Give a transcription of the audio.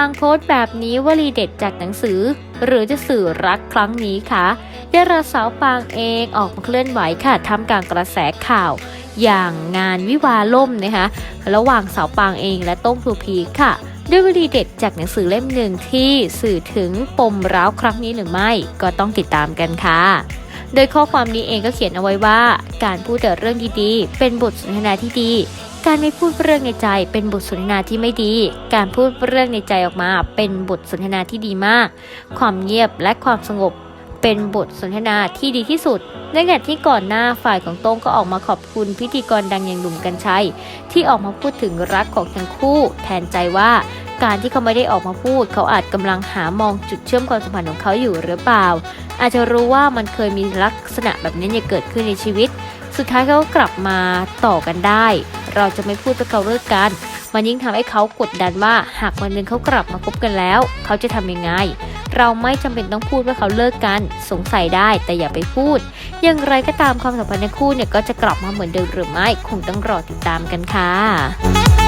างโพสต์แบบนี้วลีเด็ดจากหนังสือ หรือจะสื่อรักครั้งนี้คะดาราสาวปางเองออกมาเคลื่อนไหวค่ะทำกลางกระแสข่าว อย่างงานวิวาล่มนะคะระหว่างสาวปางเองและต้งทูพีค่ะ ด้วยวลีเด็ดจากหนังสือเล่มหนึ่งที่สื่อถึงปมร้าวครั้งนี้หรือไม่ก็ต้องติดตามกันค่ะโดยข้อความนี้เองก็เขียนเอาไว้ว่า การพูดแต่เรื่องดีๆ เป็นบทสนทนาที่ดี การไม่พูดเรื่องในใจเป็นบทสนทนาที่ไม่ดี การพูดเรื่องในใจออกมา เป็นบทสนทนาที่ดีมาก ความเงียบและความสงบ เป็นบทสนทนาที่ดีที่สุดในขณะที่ก่อนหน้าฝ่ายของโต้งก็ออกมาขอบคุณพิธีกรดังอย่างหนุ่มกัญชัย ที่ออกมาพูดถึงรักของทั้งคู่ แทนใจว่าการที่เขาไม่ได้ออกมาพูด เขาอาจกำลังหามองจุดเชื่อมความสัมพันธ์ของเขาอยู่หรือเปล่า อาจจะรู้ว่ามันเคยมีลักษณะแบบนี้เกิดขึ้นในชีวิต สุดท้ายเขากลับมาต่อกันได้ เราจะไม่พูดว่าเขาเลิกกัน มันยิ่งทำให้เขากดดันว่าหากวันหนึ่งเขากลับมาคบกันแล้ว เขาจะทำยังไง เราไม่จำเป็นต้องพูดว่าเขาเลิกกัน สงสัยได้แต่อย่าไปพูด อย่างไรก็ตามความสัมพันธ์ในคู่เนี่ยก็จะกลับมาเหมือนเดิมหรือไม่คงต้องรอติดตามกันค่ะ